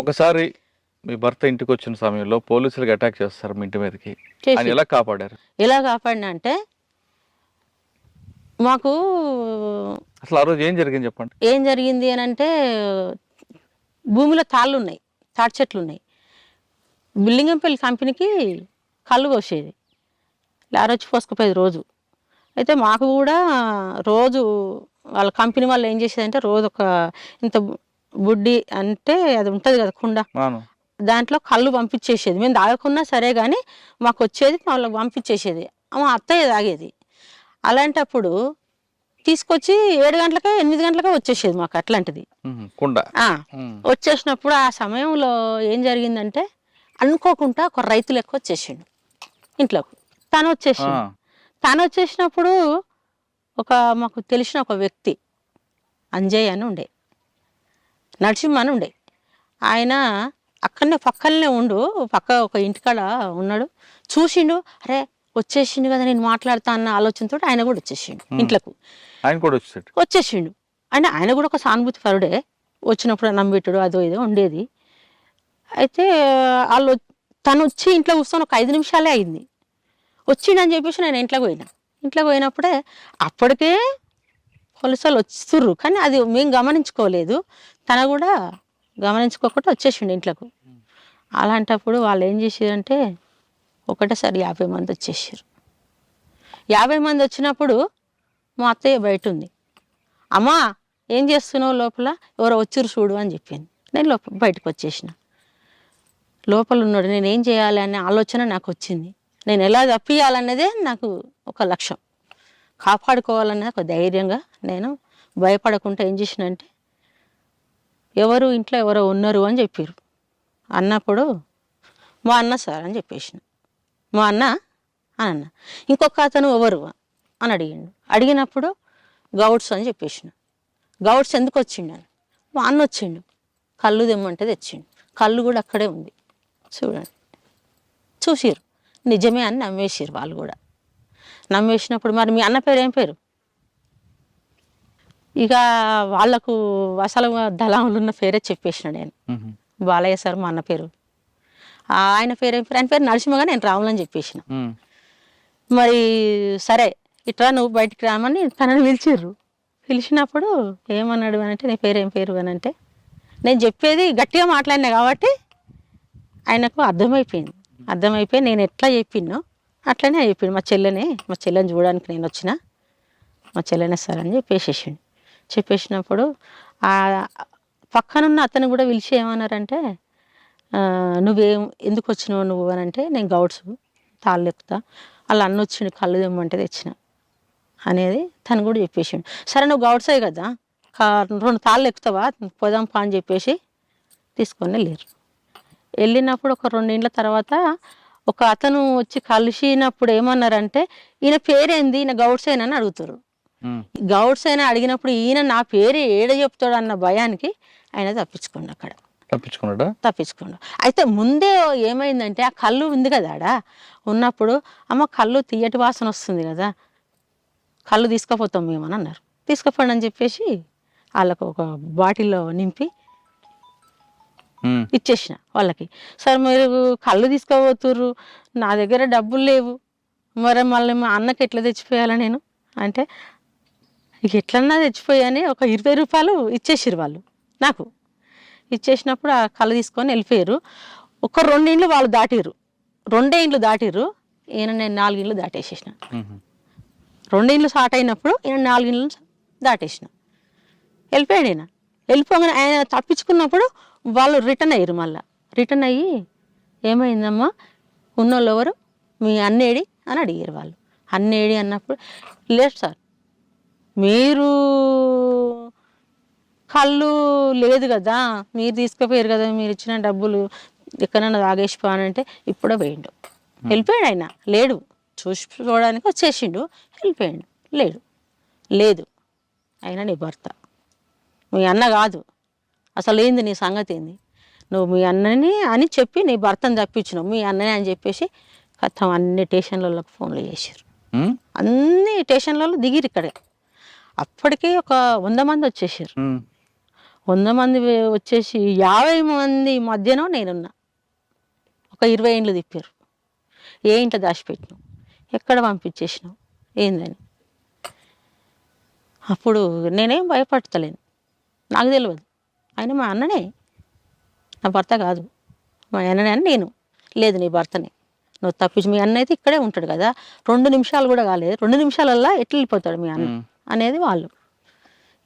ఒకసారి మీ భర్త ఇంటికి వచ్చిన సమయంలో పోలీసులకు అటాక్ చేస్తారు మీ ఇంటి మీదకి. ఆయన ఎలా కాపాడారు? ఎలా కాపాడినా అంటే మాకు అసలు ఆ రోజు ఏం జరిగింది చెప్పండి? ఏం జరిగింది అని అంటే భూమిలో తాళ్ళు ఉన్నాయి తాటి చెట్లు ఉన్నాయి. బిల్డింగంపల్లి కంపెనీకి కళ్ళు పోసేది. లారొచ్చి పోసుకుపోయేది రోజు. అయితే మాకు కూడా రోజు వాళ్ళ కంపెనీ వాళ్ళు ఏం చేసేదంటే రోజు ఒక ఇంత బుడ్డి అంటే అది ఉంటుంది కదా కుండ. దాంట్లో కళ్ళు పంపించేసేది. మేము తాగకున్నా సరే కానీ మాకు వచ్చేది వాళ్ళకి పంపించేసేది. మా అత్తయ్య తాగేది. అలాంటప్పుడు తీసుకొచ్చి ఏడు గంటలకే ఎనిమిది గంటలకే వచ్చేసేది మాకు అట్లాంటిది. కుండ. వచ్చేసినప్పుడు ఆ సమయంలో ఏం జరిగిందంటే అనుకోకుండా ఒక రైతు లెక్క వచ్చేసిండు ఇంట్లోకి. తను ఆ, వచ్చేసిండు తను వచ్చేసినప్పుడు ఒక మాకు తెలిసిన ఒక వ్యక్తి అంజయ్ అని ఉండే. నరసింహ అని ఉండే ఆయన అక్కడనే పక్కనే ఉండు పక్క ఒక ఇంటికాడ ఉన్నాడు. చూసిండు అరే వచ్చేసిండు కదా నేను మాట్లాడతా అన్న ఆలోచనతో ఆయన కూడా వచ్చేసిండు ఇంట్లోకి. ఆయన కూడా వచ్చేసిండు. అంటే ఆయన కూడా ఒక సానుభూతి పరుడే. వచ్చినప్పుడు నమ్మిట్టుడు అదో ఇదో ఉండేది. అయితే వాళ్ళు తను వచ్చి ఇంట్లో కూర్చొని ఒక ఐదు నిమిషాలే అయింది. వచ్చిండని చెప్పేసి నేను ఇంట్లోకి పోయినా. ఇంట్లోకి పోయినప్పుడే అప్పటికే కొలసలు వాళ్ళు వస్తుర్రు కానీ అది మేము గమనించుకోలేదు. తన కూడా గమనించుకోకుండా వచ్చేసిండు ఇంట్లోకు. అలాంటప్పుడు వాళ్ళు ఏం చేసారంటే ఒకటేసారి యాభై మంది వచ్చేసారు యాభై మంది వచ్చినప్పుడు మా అత్తయ్య బయట ఉంది అమ్మా ఏం చేస్తున్నావు లోపల? ఎవరో వచ్చిరు చూడు అని చెప్పింది. నేను లోపల బయటకు వచ్చేసిన. లోపల ఉన్నాడు నేను ఏం చేయాలి అనే ఆలోచన నాకు వచ్చింది. నేను ఎలా తప్పియాలన్నదే నాకు ఒక లక్ష్యం. కాపాడుకోవాలనే ఒక ధైర్యంగా నేను భయపడకుండా ఏం చేసినంటే ఎవరు ఇంట్లో ఎవరో ఉన్నారు అని చెప్పారు అన్నప్పుడు మా అన్న సార్ అని చెప్పేసిన. మా అన్న అని అన్న. ఇంకొక అతను ఎవరు? అని అడిగిండు. అడిగినప్పుడు గౌడ్స్ అని చెప్పేసిన. గౌడ్స్ ఎందుకు వచ్చిండు మా అన్న వచ్చిండు. కళ్ళు తెమ్మంటే తెచ్చిండు. కళ్ళు కూడా అక్కడే ఉంది. చూడండి. చూసిరు నిజమే అని నమ్మేసిరు వాళ్ళు కూడా. నమ్మేసినప్పుడు మరి మీ అన్న పేరు ఏం పేరు? ఇక వాళ్ళకు అసలు దళాములు ఉన్న పేరే చెప్పేసిన నేను. బాలయ్య సార్ మా అన్న పేరు. ఆయన పేరు ఏం పేరు? ఆయన పేరు నరసింహగా నేను రాములని చెప్పేసిన. మరి సరే ఇట్లా నువ్వు బయటికి రామని తనని పిలిచిర్రు. పిలిచినప్పుడు ఏమన్నాడు అని అంటే నీ పేరు ఏం పేరు అని అంటే నేను చెప్పేది గట్టిగా మాట్లాడినా కాబట్టి ఆయనకు అర్థమైపోయింది. అర్థమైపోయి నేను ఎట్లా చెప్పినో అట్లనే చెప్పిండు మా చెల్లెనే మా చెల్లెని చూడడానికి నేను వచ్చిన మా చెల్లెనే సార్ అని చెప్పేసేసిండు. చెప్పేసినప్పుడు ఆ పక్కనున్న అతను కూడా పిలిచి ఏమన్నారంటే నువ్వేం ఎందుకు వచ్చినావు నువ్వు? అని అంటే నేను గౌడ్స్ తాళ్ళు ఎక్కుతా వాళ్ళు అన్న వచ్చిండు కళ్ళు తెమ్మంటే తెచ్చిన అనేది తను కూడా చెప్పేసిండు. సరే నువ్వు గౌడ్సే కదా కా రెండు తాళ్ళు ఎక్కుతావా పోదాం పా అని చెప్పేసి తీసుకొని వెళ్ళారు వెళ్ళినప్పుడు ఒక రెండేళ్ళ తర్వాత ఒక అతను వచ్చి కలిసినప్పుడు ఏమన్నారంటే ఈయన పేరేంది? ఈయన గౌడ్సేనని అడుగుతారు. ఉమ్, గౌడ్సేన అడిగినప్పుడు ఈయన నా పేరు ఏడ చెప్తాడు అన్న భయానికి ఆయన తప్పించుకోండి అక్కడ. తప్పించుకున్నాడా? తప్పించుకోండు అయితే ముందే ఏమైందంటే ఆ కళ్ళు ఉంది కదా ఆడ. ఉన్నప్పుడు అమ్మ కళ్ళు తీయటి వాసన వస్తుంది కదా. కళ్ళు తీసుకుపోతాం మేము అని అన్నారు. తీసుకుపోండి అని చెప్పేసి వాళ్ళకు ఒక బాటిల్లో నింపి ఇచ్చేసిన వాళ్ళకి. సార్ మీరు కళ్ళు తీసుకుపోతుర్రు నా దగ్గర డబ్బులు లేవు. మరి మళ్ళీ మా అన్నకి ఎట్లా తెచ్చిపోయాలా నేను? అంటే ఇక ఎట్లన్నా తెచ్చిపోయాని ఒక ఇరవై రూపాయలు ఇచ్చేసిరు వాళ్ళు నాకు. ఇచ్చేసినప్పుడు ఆ కళ్ళు తీసుకొని వెళ్ళిపోయారు. ఒక రెండిండ్లు వాళ్ళు దాటిర్రు. రెండే ఇండ్లు దాటిర్రు. ఈయన నేను నాలుగిండ్లు దాటేసేసిన. రెండిండ్లు స్టార్ట్ అయినప్పుడు ఈయన నాలుగిండ్లు దాటేసిన. వెళ్ళిపోయాడు ఈయన. వెళ్ళిపోగానే ఆయన తప్పించుకున్నప్పుడు వాళ్ళు రిటర్న్ అయ్యారు మళ్ళా. రిటర్న్ అయ్యి ఏమైందమ్మా? ఉన్నోళ్ళు ఎవరు మీ అన్నేడి అని అడిగారు వాళ్ళు. అన్నేడి అన్నప్పుడు లేదు సార్ మీరు కళ్ళు లేదు కదా మీరు తీసుకుపోయారు కదా మీరు ఇచ్చిన డబ్బులు ఎక్కడైనా తాగేసిపోయానంటే ఇప్పుడే పోయిండు. వెళ్ళిపోయాడు ఆయన. లేడు. చూసి చూడడానికి వచ్చేసిండు. వెళ్ళిపోయాడు. లేడు. లేదు. ఆయన నీ భర్త. మీ అన్న కాదు. అసలు ఏంది నీ సంగతి ఏంది నువ్వు మీ అన్నని అని చెప్పి నీ భర్తను తప్పించినావు. మీ అన్నని అని చెప్పేసి కథం అన్ని స్టేషన్లకు ఫోన్లు చేశారు అన్ని స్టేషన్లలో దిగిరు ఇక్కడ. అప్పటికే ఒక వంద మంది వచ్చేసారు వంద మంది వచ్చేసి యాభై మంది మధ్యన నేనున్నా. ఒక ఇరవై ఇండ్లు తిప్పారు ఏ ఇంట్లో దాచిపెట్టినావు? ఎక్కడ పంపించేసినావు? ఏందని? అప్పుడు నేనేం భయపడతలేను. నాకు తెలియదు ఆయన మా అన్ననే. నా భర్త కాదు. మా అన్ననే అని నేను. లేదు నీ భర్తనే. నువ్వు తప్పించి మీ అన్న అయితే ఇక్కడే ఉంటాడు కదా. రెండు నిమిషాలు కూడా కాలేదు. రెండు నిమిషాలల్లా ఎట్లా వెళ్ళిపోతాడు మీ అన్న. అనేది వాళ్ళు.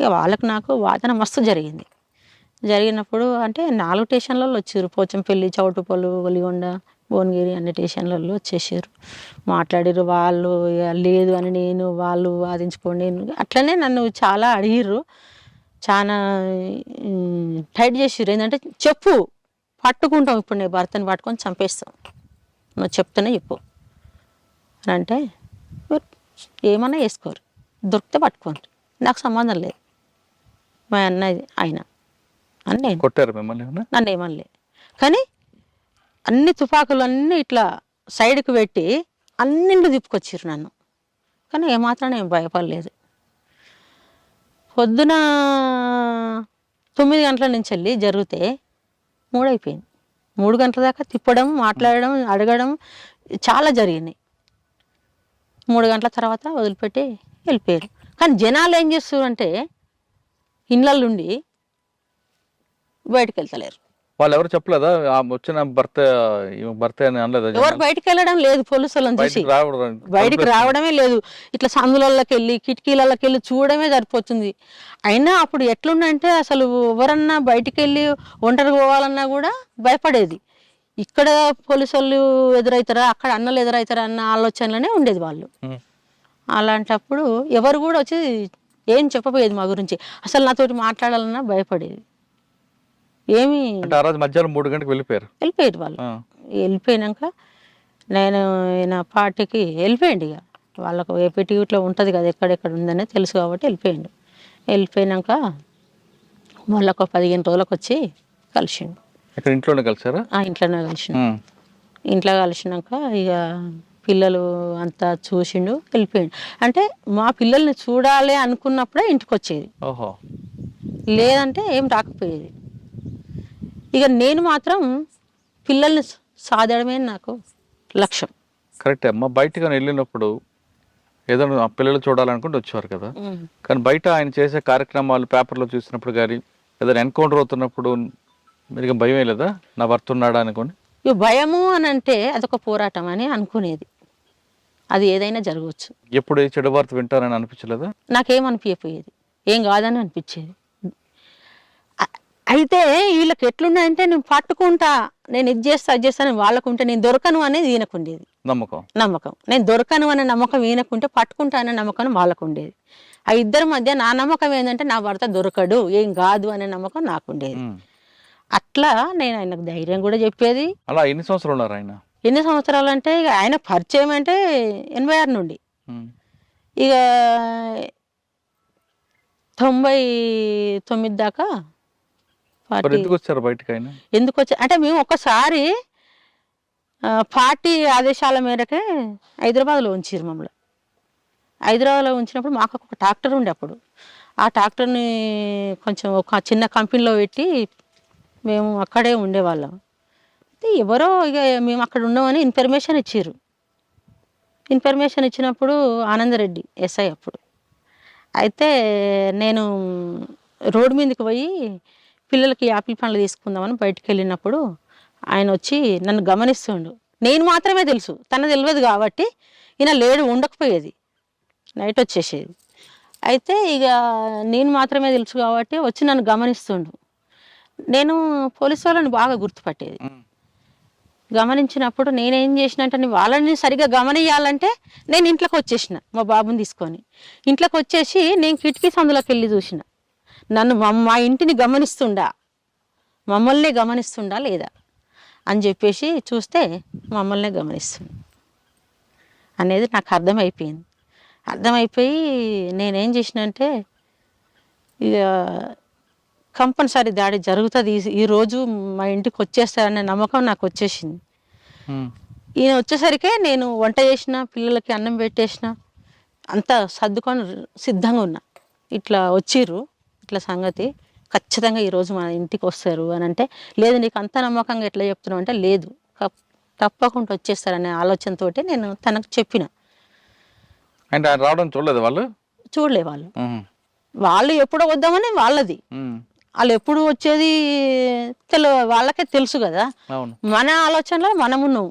ఇక వాళ్ళకు నాకు వాదన మస్తు జరిగింది. జరిగినప్పుడు అంటే నాలుగు స్టేషన్లలో వచ్చారు. పోచంపల్లి చౌటుపల్లి ఒలిగొండ భువనగిరి అన్ని స్టేషన్లలో వచ్చేసారు. మాట్లాడారు వాళ్ళు లేదు అని నేను వాళ్ళు వాదించుకోండి అట్లనే నన్ను చాలా అడిగిర్రు. చాలా టైట్ చేసిర్రు. ఏంటంటే చెప్పు. పట్టుకుంటాం ఇప్పుడు నీ భర్తని పట్టుకొని చంపేస్తాం. నువ్వు చెప్తేనే చెప్పు. అని అంటే "మీరు ఏమన్నా వేసుకోరు. దొరికితే పట్టుకోండి. నాకు సంబంధం లేదు. మా అన్నది ఆయన. అని నేను కొట్టారు మిమ్మల్ని ఏమన్నా? నన్ను ఏమనలే. కానీ అన్ని తుపాకులు అన్నీ ఇట్లా సైడ్కి పెట్టి అన్నింటి తిప్పుకొచ్చారు నన్ను. కానీ ఏమాత్రం నేను భయపడలేదు. పొద్దున తొమ్మిది గంటల నుంచి వెళ్ళి జరిగితే మూడైపోయింది. మూడు గంటల దాకా తిప్పడం మాట్లాడడం అడగడం చాలా జరిగినాయి మూడు గంటల తర్వాత వదిలిపెట్టి వెళ్ళిపోయారు. కానీ జనాలు ఏం చేస్తారు అంటే ఇండ్లల్లుండి బయటకు వెళ్తలేరు. వాళ్ళు ఎవరు చెప్పలేదా? ఆ వచ్చిన భర్త ఈమె భర్త అని అనలేదా? ఎవరు బయటకు వెళ్ళడం లేదు పోలీసులను చూసి బయటికి రావడం బయటికి రావడమే లేదు. ఇట్లా సందులలోకి వెళ్ళి కిటికీలలోకి వెళ్ళి చూడడమే సరిపోతుంది. అయినా అప్పుడు ఎట్లుండంటే అసలు ఎవరన్నా బయటికి వెళ్ళి ఒంటరికి పోవాలన్నా కూడా భయపడేది. ఇక్కడ పోలీసు వాళ్ళు ఎదురవుతారా అక్కడ అన్నలు ఎదురవుతారా అన్న ఆలోచనలోనే ఉండేది వాళ్ళు. అలాంటప్పుడు ఎవరు కూడా వచ్చి ఏం చెప్పపోయేది మా గురించి? అసలు నాతోటి మాట్లాడాలన్నా భయపడేది. ఏమీ? ఆ రోజు మధ్యాహ్నం మూడు గంటలకు వెళ్ళిపోయారు. వెళ్ళిపోయారు వాళ్ళు. వెళ్ళిపోయినాక నేను నా పార్టీకి వెళ్ళిపోయింది ఇక. వాళ్ళకు ఏపీటీ ఇట్లా ఉంటుంది కదా ఎక్కడెక్కడ ఉందనే తెలుసు కాబట్టి వెళ్ళిపోయిండు. వెళ్ళిపోయినాక మళ్ళీ ఒక పదిహేను రోజులకు వచ్చి కలిసిండు. ఇక్కడ ఇంట్లోనే కలిసారా? ఆ ఇంట్లోనే కలిసిండు. ఇంట్లో కలిసినాక ఇక పిల్లలు అంతా చూసిండు వెళ్ళిపోయిండు. అంటే మా పిల్లల్ని చూడాలి అనుకున్నప్పుడే ఇంటికి వచ్చేది. ఓహో. లేదంటే ఏం రాకపోయేది. ఇక నేను మాత్రం పిల్లల్ని సాధడమే నాకు లక్ష్యం. కరెక్టే అమ్మ. బయటకు వెళ్ళినప్పుడు ఏదైనా పిల్లలు చూడాలనుకుంటే వచ్చేవారు కదా. కానీ బయట ఆయన చేసే కార్యక్రమాలు పేపర్లో చూసినప్పుడు కానీ ఏదైనా ఎన్కౌంటర్ అవుతున్నప్పుడు మీరు భయం లేదా? నా భర్త ఉన్నాడా అనుకోని? భయము అని అంటే అదొక పోరాటం అని అనుకునేది. అది ఏదైనా జరగవచ్చు. ఎప్పుడు చెడు వార్త వింటానని అనిపించలేదా? నాకేం అనిపించపోయేది ఏం కాదని అనిపించేది. అయితే వీళ్ళకి ఎట్లున్నాయంటే నేను పట్టుకుంటా నేను ఇది చేస్తా అది చేస్తాను వాళ్ళకుంటే నేను దొరకను అనేది ఈయనకుండేది. నమ్మకం. నమ్మకం. నేను దొరకను అనే నమ్మకం ఈయనకుంటే పట్టుకుంటా అనే నమ్మకం వాళ్ళకు ఉండేది ఆ ఇద్దరి మధ్య నా నమ్మకం ఏంటంటే నా భర్త దొరకడు ఏం కాదు అనే నమ్మకం నాకుండేది. అట్లా నేను ఆయనకు ధైర్యం కూడా చెప్పేది. అలా ఎన్ని సంవత్సరాలు ఉన్నారు ఆయన? ఎన్ని సంవత్సరాలు అంటే ఇక ఆయన పరిచయం అంటే ఎనభై ఆరు నుండి. ఇక తొంభై తొమ్మిది దాకా ఎందుకు వచ్చారు బయటకు ఆయన ఎందుకు వచ్చా అంటే మేము ఒక్కసారి ఆ, పార్టీ ఆదేశాల మేరకే హైదరాబాద్లో ఉంచారు మమ్మల్ని. హైదరాబాద్లో ఉంచినప్పుడు మాకు ఒక ట్రాక్టర్ ఉండే అప్పుడు. ఆ ట్రాక్టర్ని కొంచెం ఒక చిన్న కంపెనీలో పెట్టి మేము అక్కడే ఉండేవాళ్ళం. అయితే ఎవరో ఇక మేము అక్కడ ఉన్నామని ఇన్ఫర్మేషన్ ఇచ్చారు ఇన్ఫర్మేషన్ ఇచ్చినప్పుడు ఆనందరెడ్డి ఎస్ఐ అప్పుడు. అయితే నేను రోడ్డు మీదకి పోయి పిల్లలకి యాపిల్ పండ్లు తీసుకుందామని బయటికి వెళ్ళినప్పుడు ఆయన వచ్చి నన్ను గమనిస్తుండు. నేను మాత్రమే తెలుసు తన తెలియదు కాబట్టి ఈయన లేడు ఉండకపోయేది. నైట్ వచ్చేసేది. అయితే ఇక నేను మాత్రమే తెలుసు కాబట్టి వచ్చి నన్ను గమనిస్తుండు. నేను పోలీసు వాళ్ళని బాగా గుర్తుపట్టేది. గమనించినప్పుడు నేనేం చేసిన అంటే వాళ్ళని సరిగా గమనియాలంటే నేను ఇంట్లోకి వచ్చేసిన మా బాబుని తీసుకొని. ఇంట్లోకి వచ్చేసి నేను కిటికీ సందులోకి వెళ్ళి చూసిన. నన్ను మా- ఇంటిని గమనిస్తుండా. మమ్మల్ని గమనిస్తుండా లేదా? అని చెప్పేసి చూస్తే మమ్మల్ని గమనిస్తుంది. అనేది నాకు అర్థమైపోయింది. అర్థమైపోయి నేనేం చేసిన అంటే ఇక కంపల్సరీ దాడి జరుగుతుంది. ఈ- ఈ రోజు మా ఇంటికి వచ్చేస్తారనే నమ్మకం నాకు వచ్చేసింది. ఈయన వచ్చేసరికే నేను వంట చేసిన పిల్లలకి అన్నం పెట్టేసిన అంతా సర్దుకొని సిద్ధంగా ఉన్నా. ఇట్లా వచ్చిర్రు. ఇట్లా సంగతి ఖచ్చితంగా ఈరోజు మన ఇంటికి వస్తారు అని అంటే లేదు నీకు అంత నమ్మకంగా ఎట్లా చెప్తున్నావు? అంటే లేదు తప్పకుండా వచ్చేస్తారనే ఆలోచనతోటి నేను తనకు చెప్పిన. అంటే రావడం చూడలేదు వాళ్ళు? చూడలే వాళ్ళు. వాళ్ళు ఎప్పుడో వద్దామని వాళ్ళది. వాళ్ళు ఎప్పుడు వచ్చేది తెలు వాళ్ళకే తెలుసు కదా. మన ఆలోచనలో మనమున్నాం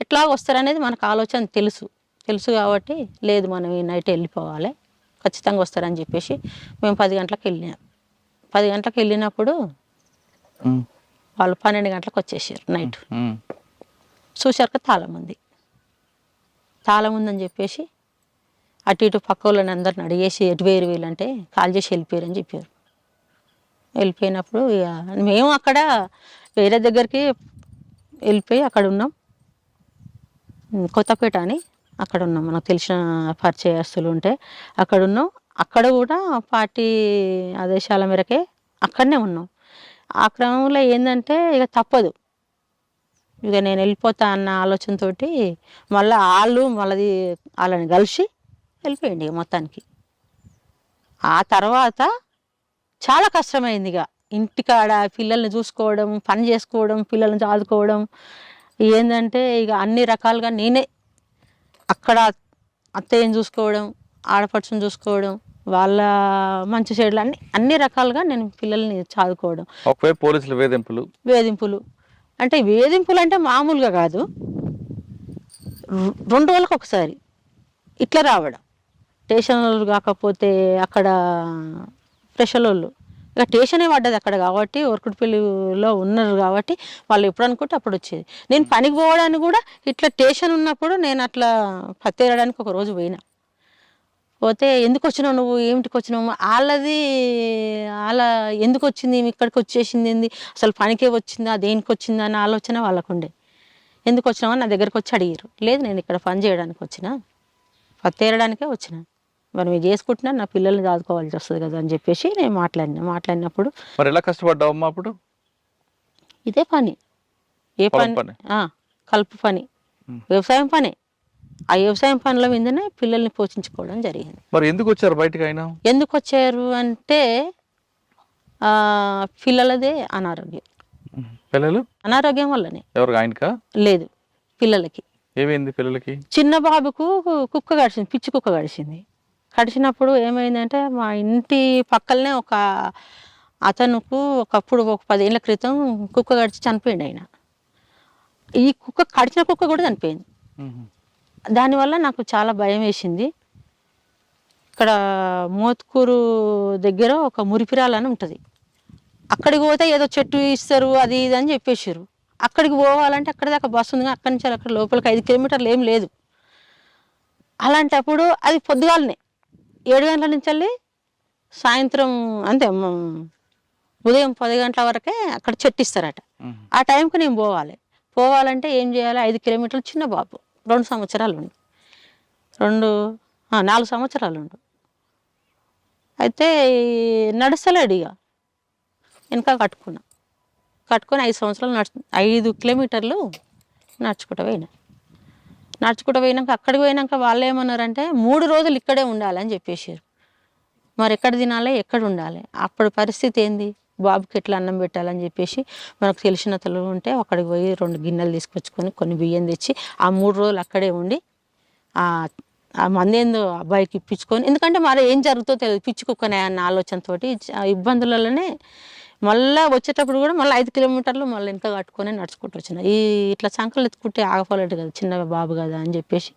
ఎట్లా వస్తారనేది మనకు ఆలోచన తెలుసు. తెలుసు కాబట్టి లేదు మనం ఈ నైట్ వెళ్ళిపోవాలి. ఖచ్చితంగా వస్తారని చెప్పేసి మేము పది గంటలకు వెళ్ళినాం. పది గంటలకు వెళ్ళినప్పుడు. వాళ్ళు పన్నెండు గంటలకు వచ్చేసారు నైట్. చూశాక తాళం ఉంది. తాళం ఉందని చెప్పేసి అటు ఇటు పక్క వాళ్ళని అందరిని అడిగేసి ఎటు వేరు వీళ్ళంటే కాల్ చేసి వెళ్ళిపోయారు అని చెప్పారు. వెళ్ళిపోయినప్పుడు ఇక మేము అక్కడ వేరే దగ్గరికి వెళ్ళిపోయి అక్కడ ఉన్నాం. కొత్తపేట అని. అక్కడ ఉన్నాం మనకు తెలిసిన పరిచయస్తులు ఉంటే అక్కడ ఉన్నాం అక్కడ కూడా పార్టీ ఆదేశాల మేరకే అక్కడనే ఉన్నాం. ఆ క్రమంలో ఏంటంటే ఇక తప్పదు. ఇక నేను వెళ్ళిపోతా అన్న ఆలోచనతోటి మళ్ళీ వాళ్ళు మళ్ళీ వాళ్ళని కలిసి వెళ్ళిపోయింది ఇక మొత్తానికి. ఆ తర్వాత చాలా కష్టమైంది ఇక. ఇంటికాడ పిల్లల్ని చూసుకోవడం పని చేసుకోవడం పిల్లల్ని చాదుకోవడం ఏంటంటే ఇక అన్ని రకాలుగా నేనే అక్కడ అత్తయ్యని చూసుకోవడం ఆడపడుచుని చూసుకోవడం వాళ్ళ మంచి చెడులు అన్ని అన్ని రకాలుగా నేను పిల్లల్ని చదువుకోవడం ఒకవైపు పోలీసుల వేధింపులు. వేధింపులు. అంటే వేధింపులు అంటే మామూలుగా కాదు. రెండు రోజులకు ఒకసారి ఇట్లా రావడం. స్టేషన్ వాళ్ళు కాకపోతే అక్కడ స్పెషల్ వాళ్ళు ఇక స్టేషనే పడ్డది అక్కడ కాబట్టి ఒరకుడిపల్లిలో ఉన్నారు కాబట్టి వాళ్ళు ఎప్పుడు అనుకుంటే అప్పుడు వచ్చేది. నేను పనికి పోవడానికి కూడా ఇట్లా స్టేషన్ ఉన్నప్పుడు నేను అట్లా పత్తేరడానికి ఒక రోజు పోయినా. పోతే ఎందుకు వచ్చినావు నువ్వు? ఏమిటికి వచ్చినావు? వాళ్ళది వాళ్ళ ఎందుకు వచ్చింది? ఇక్కడికి వచ్చేసింది ఏంది? అసలు పనికే వచ్చిందా? దేనికి వచ్చిందా? అన్న ఆలోచన వాళ్ళకుండే ఎందుకు వచ్చినావు? నా దగ్గరకు వచ్చి అడిగారు. లేదు నేను ఇక్కడ పని చేయడానికి వచ్చిన. పత్తేరడానికే వచ్చిన. మరి మీరు చేసుకుంటున్నా నా పిల్లల్ని దాదుకోవాల్సి వస్తుంది కదా అని చెప్పేసి నేను మాట్లాడినా. మాట్లాడినప్పుడు మరి ఎలా కష్టపడ్డావు అమ్మా అప్పుడు? ఇదే పని. ఏ పని? కలుపు పని. వ్యవసాయం పనే. ఆ వ్యవసాయం పనుల మీదనే పిల్లల్ని పోషించుకోవడం జరిగింది. మరి ఎందుకు వచ్చారు బయటకు అయినా? ఎందుకు వచ్చారు అంటే ఆ, పిల్లలదే అనారోగ్యం. పిల్లలు? అనారోగ్యం వల్లనే. ఎవరికి? ఆయనకా? లేదు పిల్లలకి. ఏమైంది పిల్లలకి? చిన్న బాబుకు కుక్క కడిచింది పిచ్చి కుక్క కడిచింది. కడిచినప్పుడు ఏమైందంటే మా ఇంటి పక్కలనే ఒక అతనుకు ఒకప్పుడు ఒక పదేళ్ళ క్రితం కుక్క కడిచి చనిపోయింది ఆయన. ఈ కుక్క కడిచిన కుక్క కూడా చనిపోయింది. దానివల్ల నాకు చాలా భయం వేసింది. ఇక్కడ మోత్కూరు దగ్గర ఒక మురిపిరాలు అని ఉంటుంది. అక్కడికి పోతే ఏదో చెట్టు ఇస్తారు అది ఇది అని చెప్పేసారు అక్కడికి పోవాలంటే అక్కడ దాకా బస్సు ఉంది అక్కడి నుంచి అక్కడ లోపలికి ఐదు కిలోమీటర్లు ఏం లేదు. అలాంటప్పుడు అది పొద్దుగాలనే. ఏడు గంటల నుంచి వెళ్ళి సాయంత్రం అంతే ఉదయం పది గంటల వరకే అక్కడ చెట్టు ఇస్తారట ఉహు. ఆ టైంకి నేను పోవాలి. పోవాలంటే ఏం చేయాలి? ఐదు కిలోమీటర్లు చిన్న బాబు. రెండు సంవత్సరాలు ఉండు రెండు నాలుగు సంవత్సరాలు ఉండు అయితే నడుస్తలేడు ఇక వెనక కట్టుకున్నా. కట్టుకొని ఐదు సంవత్సరాలు నడుచు ఐదు కిలోమీటర్లు నడుచుకుంటూ పోయినా. నడుచుకుంటూ పోయినాక అక్కడికి పోయినాక వాళ్ళు ఏమన్నారంటే మూడు రోజులు ఇక్కడే ఉండాలని చెప్పేసారు మరి ఎక్కడ తినాలి? ఎక్కడ ఉండాలి? అప్పుడు పరిస్థితి ఏంది? బాబుకి ఎట్లా అన్నం పెట్టాలని చెప్పేసి మనకు తెలిసిన తల్లు ఉంటే అక్కడికి పోయి రెండు గిన్నెలు తీసుకొచ్చుకొని కొన్ని బియ్యం తెచ్చి ఆ మూడు రోజులు అక్కడే ఉండి ఆ ఆ మందేందో అబ్బాయికి ఇప్పించుకొని ఎందుకంటే మరి ఏం జరుగుతుందో తెలియదు పిచ్చి అన్న ఆలోచనతోటి ఇబ్బందులలోనే మళ్ళీ వచ్చేటప్పుడు కూడా మళ్ళీ ఐదు కిలోమీటర్లు మళ్ళీ వెనక కట్టుకొని నడుచుకుంటూ వచ్చిన. ఈ ఇట్లా సంకలు ఎత్తుకుంటే ఆగపోలేడు కదా చిన్న బాబు కదా అని చెప్పేసి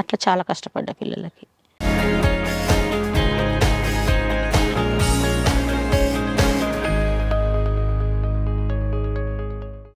అట్లా చాలా కష్టపడ్డా పిల్లలకి.